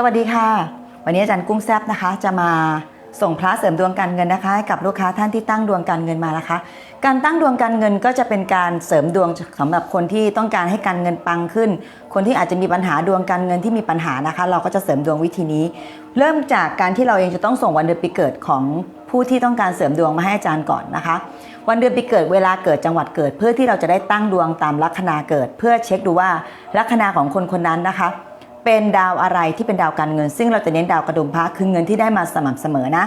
สวัสดีค่ะ วันนี้อาจารย์กุ้งแซบนะคะ จะมาส่งพระเสริมดวงการเงินนะคะให้กับลูกค้าท่านที่ตั้งดวงการเงินมานะคะ การตั้งดวงการเงินก็จะเป็นการเสริมดวงสำหรับคนที่ต้องการให้การเงินปังขึ้น คนที่อาจจะมีปัญหาดวงการเงินที่มีปัญหานะคะ เราก็จะเสริมดวงวิธีนี้ เริ่มจากการที่เราเองจะต้องส่งวันเดือนปีเกิดของผู้ที่ต้องการเสริมดวงมาให้อาจารย์ก่อนนะคะ วันเดือนปีเกิดเวลาเกิดจังหวัดเกิด เพื่อที่เราจะได้ตั้งดวงตามลัคนาเกิด เพื่อเช็คดูว่าลัคนาของคนคนนั้นนะคะ เป็นดาวอะไรที่เป็นดาวการเงิน ซึ่งเราจะเน้นดาวกระดุมพระคือเงินที่ได้มาสม่ำเสมอนะ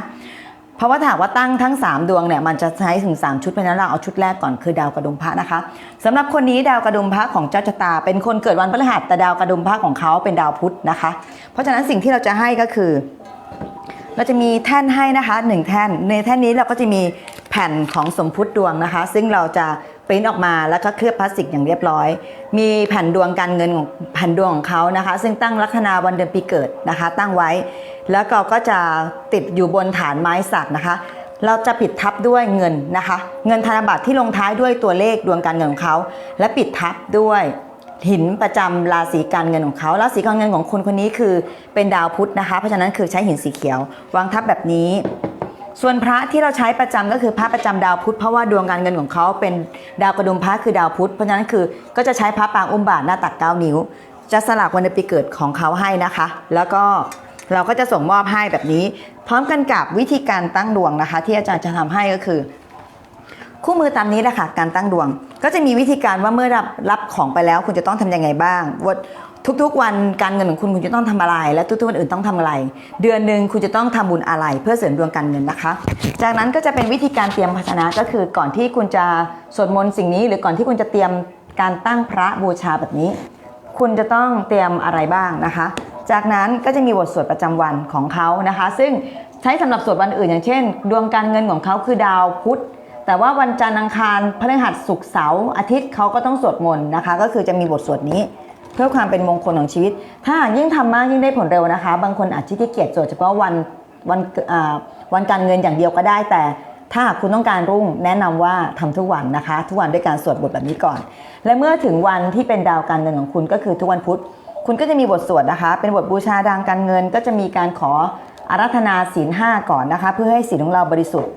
เพราะว่าถ้าว่าตั้งทั้ง 3 ดวงเนี่ยมันจะใช้ถึง 3 ชุดเพราะนั้นเราเอาชุดแรกก่อนคือดาวกระดุมพระนะคะสำหรับคนนี้ดาวกระดุมพระของเจ้าชะตา เป็นคนเกิดวันพฤหัสแต่ดาวกระดุมพระของเขาเป็นดาวพุธนะคะ เพราะฉะนั้นสิ่งที่เราจะให้ก็คือ เราจะมีแท่นให้นะคะหนึ่งแท่นในแท่นนี้เราก็จะมีแผ่นของสมพุทธดวงนะคะ ซึ่งเราจะ ริ้นออกมาแล้วก็เคลือบพลาสติกอย่างเรียบร้อย มีแผ่นดวงการเงินของแผ่นดวงของเขานะคะ ซึ่งตั้งลัคนาวันเดือนปีเกิดนะคะ ตั้งไว้ แล้วก็ก็จะติดอยู่บนฐานไม้สักนะคะ เราจะปิดทับด้วยเงินนะคะ เงินธนบัตรที่ลงท้ายด้วยตัวเลขดวงการเงินของเขาและปิดทับด้วยหินประจำราศีการเงินของเขาราศีการเงินของคนคนนี้คือเป็นดาวพุธนะคะ เพราะฉะนั้นคือใช้หินสีเขียว วางทับแบบนี้ ส่วนพระที่เราใช้ประจำก็คือพระประจำดาวพุธเพราะว่าดวงการเงินของเขาเป็นดาวกระดุมพระคือดาวพุธเพราะฉะนั้นคือก็จะใช้พระปางอุ้มบาทหน้าตัก9นิ้ว จะสลักวันเดือนปีเกิดของเขาให้นะคะ แล้วก็เราก็จะส่งมอบให้แบบนี้ พร้อมกันกับวิธีการตั้งดวงนะคะ ที่อาจารย์จะทำให้ก็คือ คู่มือตามนี้แหละค่ะการตั้งดวง ก็จะมีวิธีการว่าเมื่อรับรับของไปแล้ว คุณจะต้องทำยังไงบ้างว่า ทุกๆ วันการเงินของคุณคุณจะต้องทำอะไร และทุกๆวันอื่นต้องทำอะไร เดือนหนึ่งคุณจะต้องทำบุญอะไร เพื่อเสริมดวงการเงินนะคะ จากนั้นก็จะเป็นวิธีการเตรียมภาชนะก็คือก่อนที่คุณจะสวดมนต์สิ่งนี้ หรือก่อนที่คุณจะเตรียมการตั้งพระบูชาแบบนี้ คุณจะต้องเตรียมอะไรบ้างนะคะ จากนั้นก็จะมีบทสวดประจำวันของเขานะคะ ซึ่งใช้สำหรับสวดวันอื่น อย่างเช่น ดวงการเงินของเขาคือดาวพุธแต่ว่าวันจันทร์อังคารพฤหัสศุกร์เสาร์อาทิตย์เขาก็ต้องสวดมนต์นะคะ ก็คือจะมีบทสวดนี้ เพื่อความเป็นมงคลของชีวิต ถ้าหากยิ่งทำมากยิ่งได้ผลเร็วนะคะ บางคนอาจจะขี้เกียจสวดเฉพาะวันวันวันการเงินอย่างเดียวก็ได้ แต่ถ้าหากคุณต้องการรุ่งแนะนำว่าทำทุกวันนะคะ ทุกวันด้วยการสวดบทแบบนี้ก่อน และเมื่อถึงวันที่เป็นดาวการเงินของคุณก็คือทุกวันพุธ คุณก็จะมีบทสวดนะคะ เป็นบทบูชาดางการเงิน ก็จะมีการขออารัธนาศีลห้าก่อนนะคะ เพื่อให้ศีลของเราบริสุทธิ์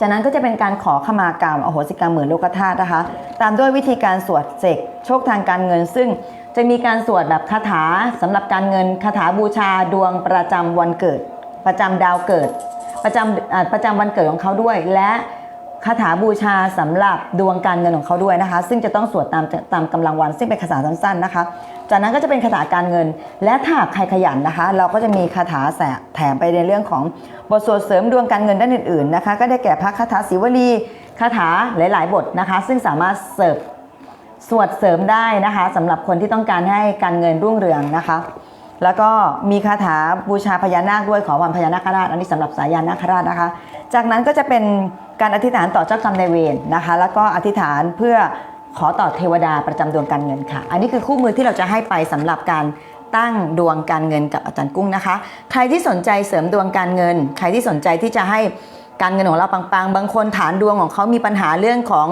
จากนั้นก็จะเป็นการขอขมากรรมอโหสิกรรมเหมือนโลกธาตุนะคะ ตามด้วยวิธีการสวดเสกโชคทางการเงิน ซึ่งจะมีการสวดแบบคาถาสำหรับการเงินคาถาบูชาดวงประจำวันเกิด ประจำดาวเกิด ประจำประจำวันเกิดของเขาด้วย และ คาถาบูชาสำหรับดวงการเงินของเขาด้วยนะคะ ซึ่งจะต้องสวดตามตามกำลังวัน ซึ่งเป็นคาถาสั้นๆนะคะ จากนั้นก็จะเป็นคาถาการเงิน และถ้าใครขยันนะคะ เราก็จะมีคาถาแสแถมไปในเรื่องของบทสวดเสริมดวงการเงินด้านอื่นๆนะคะ ก็ได้แก่พระคาถาศิวลีคาถาหลาย ๆ บทนะคะ ซึ่งสามารถเสิร์ฟสวดเสริมได้นะคะสำหรับคนที่ต้องการให้การเงินรุ่งเรืองนะคะแล้วก็มีคาถาบูชาพญานาคด้วยขอวันพญานาคราชอันนี้สำหรับสายานนาคราชนะคะ จากนั้นก็จะเป็น การอธิษฐานต่อเจ้ากรรมนายเวรนะคะ แล้วก็อธิษฐานเพื่อขอต่อเทวดาประจำดวงการเงินค่ะ อันนี้คือคู่มือที่เราจะให้ไปสำหรับการตั้งดวงการเงินกับอาจารย์กุ้งนะคะ ใครที่สนใจเสริมดวงการเงิน ใครที่สนใจที่จะให้ การเงินของเราปังๆ บางคนฐานดวงของเขามีปัญหาเรื่องของ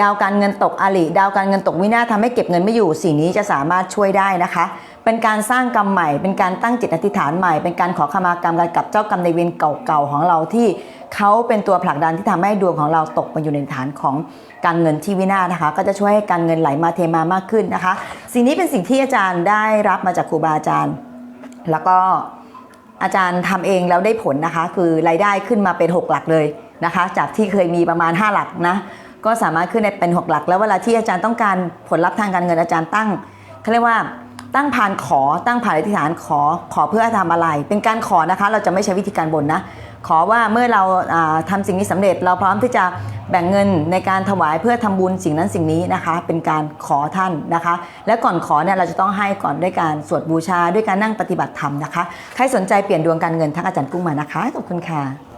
ดาวการเงินตกอลิดาวการเงินตกวินาศทำให้เก็บเงินไม่อยู่สิ่งนี้จะสามารถช่วยได้นะคะ เป็นการสร้างกรรมใหม่ เป็นการตั้งจิตอธิษฐานใหม่ เป็นการขอขมากรรมกันกับเจ้ากรรมในเวรเก่าๆของเราที่เขาเป็นตัวผลักดันที่ทำให้ดวงของเราตกมาอยู่ในฐานของการเงินที่วินาศนะคะ ก็จะช่วยให้การเงินไหลมาเทมามากขึ้นนะคะ สิ่งนี้เป็นสิ่งที่อาจารย์ได้รับมาจากครูบาอาจารย์ แล้วก็ อาจารย์ทำเองแล้วได้ผลนะคะ คือรายได้ขึ้นมาเป็น 6 หลักเลยนะคะ จากที่เคยมีประมาณ 5 หลักนะก็สามารถขึ้นได้เป็น 6 หลัก แล้วเวลาที่อาจารย์ต้องการผลลัพธ์ทางการเงินอาจารย์ตั้งเขาเรียกว่าตั้งผ่านขอตั้งผ่านอธิษฐานขอขอเพื่อทำอะไร เป็นการขอนะคะ เราจะไม่ใช้วิธีการบ่นนะ ขอว่าเมื่อเราทำาสิ่งนี้สำเร็จ เราพร้อมที่จะแบ่งเงินในการถวายเพื่อทำบุญสิ่งนั้นสิ่งนี้นะคะ เป็นการขอท่านนะคะ และก่อนขอเนี่ยเราจะต้องให้ก่อนด้วยการสวดบูชาด้วยการนั่งปฏิบัติธรรมนะคะ ใครสนใจเปลี่ยนดวงการเงินทักอาจารย์กุ้งมานะคะขอบคุณค่ะ